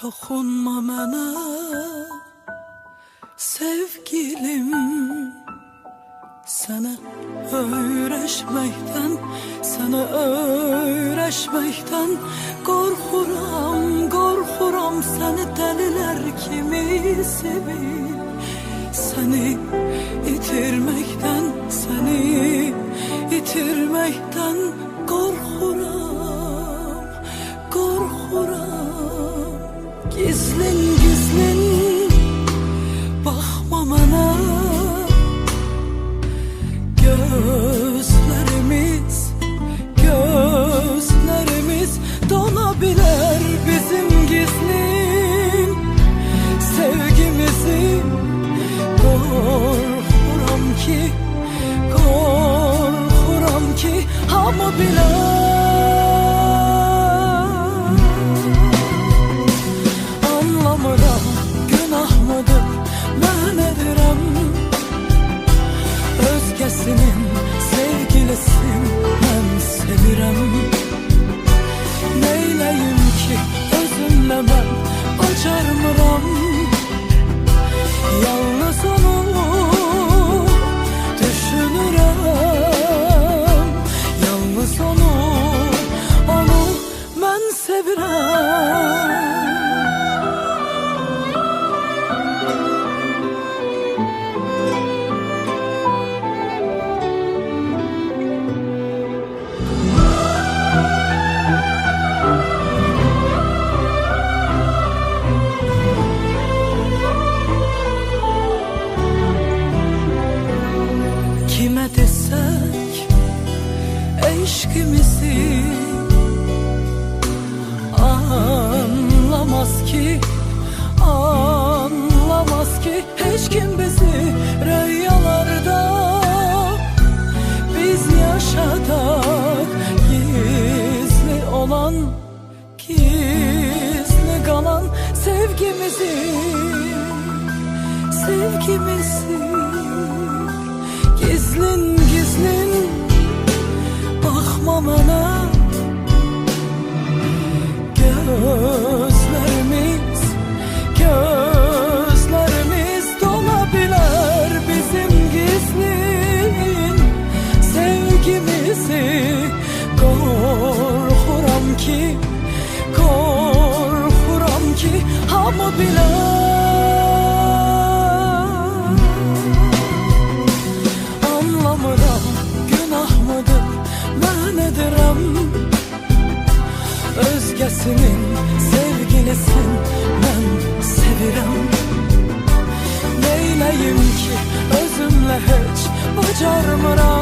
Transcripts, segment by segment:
Dokunma mənə sevgilim Sənə öyrəşməkdən, sənə öyrəşməkdən Qorxuram, qorxuram səni dəlilər kimi sevib Səni itirməkdən, səni itirməkdən Almobil anlamaz ki Hiç kim bizi rüyalarda. Biz yaşadık gizli olan Gizli kalan sevgimizi Sevgimizi. Gizlin gizlin bakma bana Anlamıram günah mıdır mən edirəm Özgəsinin sevgilisin mən sevirəm Neyləyim ki özümlə heç bacarmıram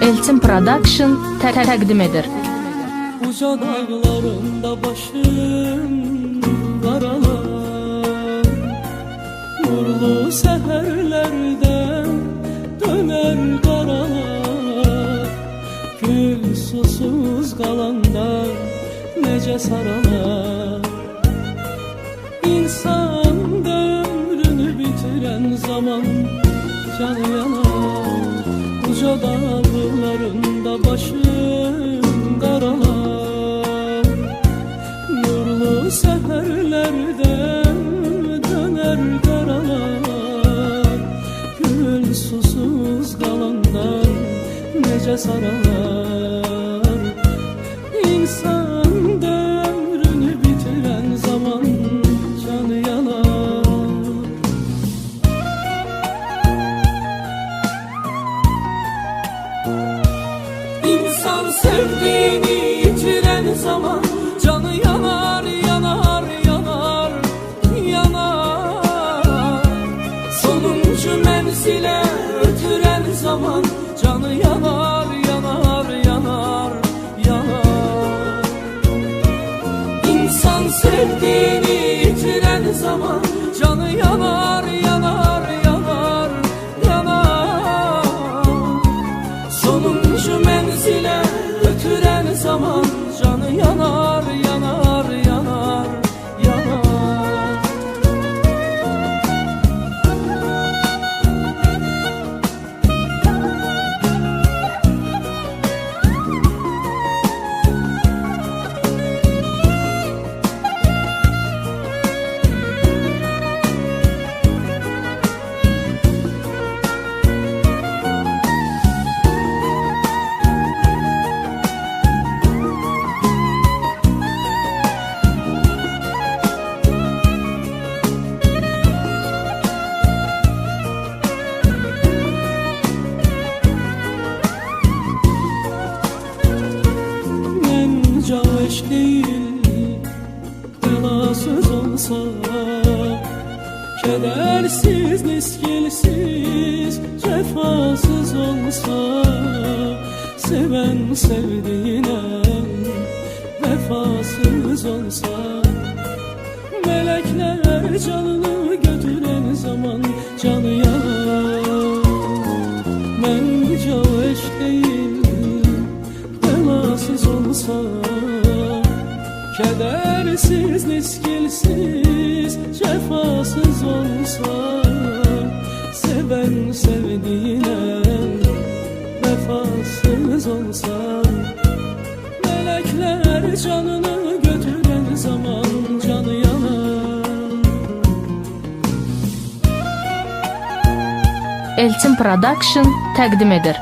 Elçin Production tə- tə- təqdim edir. Uca dağlarında başım karalar Nurlu seherlerde döner karalar Gül susuz kalanda nece saralar İnsan ömrünü bitiren zaman canı yanar. Uca dağlarında başım saralar İnsan zaman Belasız olsa Kedersiz, miskilsiz Cefasız olsa Seven sevdiğine Vefasız olsa Melekler canını götüren zaman Canı Kedersiz, niskilsiz Cefasız olsa Seven sevdiğine Vefasız olsa Melekler canını götüren zaman Canı yanar Elçin Production təqdim edir.